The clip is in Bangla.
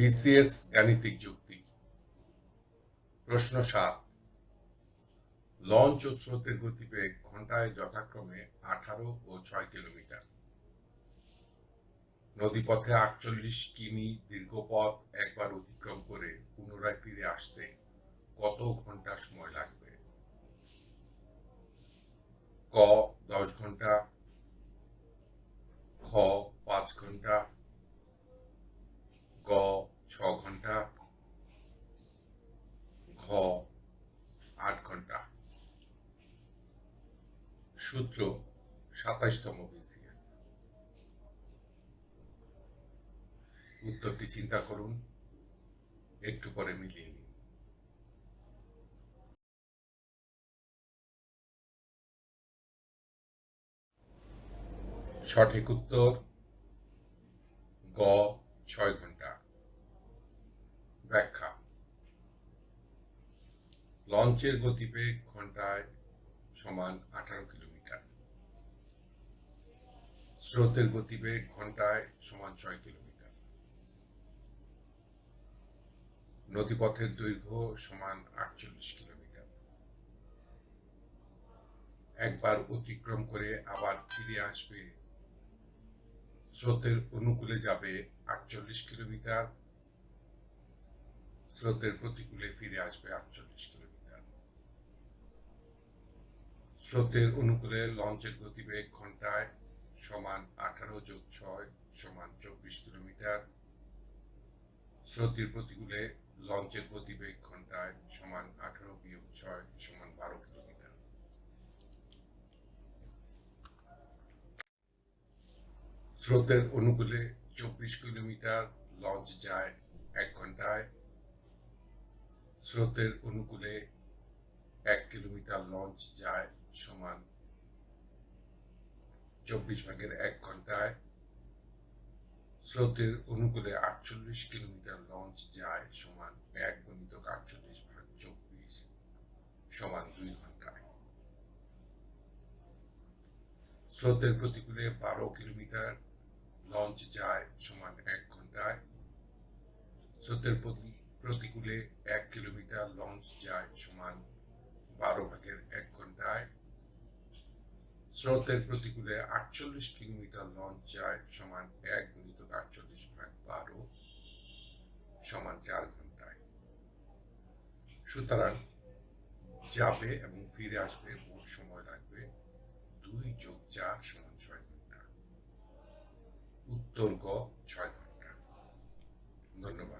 বিসিএস গাণিতিক যুক্তি। প্রশ্ন সাত। লঞ্চ ও স্রোতের গতিবেগ ঘন্টায় যথাক্রমে আঠারো ও ছয় কিলোমিটার। নদীপথে আটচল্লিশ কিমি দীর্ঘ পথ একবার অতিক্রম করে পুনরায় ফিরে আসতে কত ঘণ্টা সময় লাগবে? ক, দশ ঘণ্টা খ, পাঁচ ঘণ্টা ছ ঘণ্টা, ঘ, আট ঘণ্টা। সূত্র, সাতাইশতম বিসিএস উত্তরটি চিন্তা করুন, একটু পরে মিলিয়ে নিন। সঠিক উত্তর, গ, ছয় ঘণ্টা। ব্যাখ্যা। লঞ্চের গতিবেগ ঘন্টায় সমান আঠারো কিলোমিটার। স্রোতের গতিবেগ ঘন্টায় সমান ছয় কিলোমিটার। নদীপথের দৈর্ঘ্য সমান আটচল্লিশ কিলোমিটার। একবার অতিক্রম করে আবার ফিরে আসবে। স্রোতের অনুকূলে যাবে আটচল্লিশ কিলোমিটার স্রোতের প্রতিকূলে ফিরে আসবে আটচল্লিশ কিলোমিটার। স্রোতের অনুকূলে লঞ্চের গতিবেগ ঘন্টায় সমান আঠারো যোগ ছয় সমান চব্বিশ কিলোমিটার। স্রোতের প্রতিকূলে লঞ্চের গতিবেগ ঘন্টায় সমান আঠারো বিয়োগ ছয় সমান বারো কিলোমিটার। স্রোতের অনুকূলে চব্বিশ কিলোমিটার লঞ্চ যায় এক ঘন্টায় স্রোতের অনুকূলে এক কিলোমিটার লঞ্চ যায় সমান চব্বিশ ভাগের এক ঘন্টায়। স্রোতের অনুকূলে আটচল্লিশ কিলোমিটার লঞ্চ যায় সমান এক গণিতক আটচল্লিশ ভাগ চব্বিশ সমান দুই ঘন্টায়। স্রোতের প্রতিকূলে বারো কিলোমিটার লঞ্চ যায় সমান এক ঘন্টায়। স্রোতের প্রতি- প্রতিকূলে এক কিলোমিটার লঞ্চ যায় সমান বারো ভাগের এক ঘন্টায়। স্রোতের প্রতিকূলে আটচল্লিশ কিলোমিটার লঞ্চ যায় সমান এক গুণিত আটচল্লিশ ভাগ বারো, সমান চার ঘন্টায়। সুতরাং যাবে এবং ফিরে আসবে মোট সময় লাগবে দুই যোগ চার সমান ছয় ঘণ্টা। উত্তর গ ছয় ঘণ্টা। ধন্যবাদ।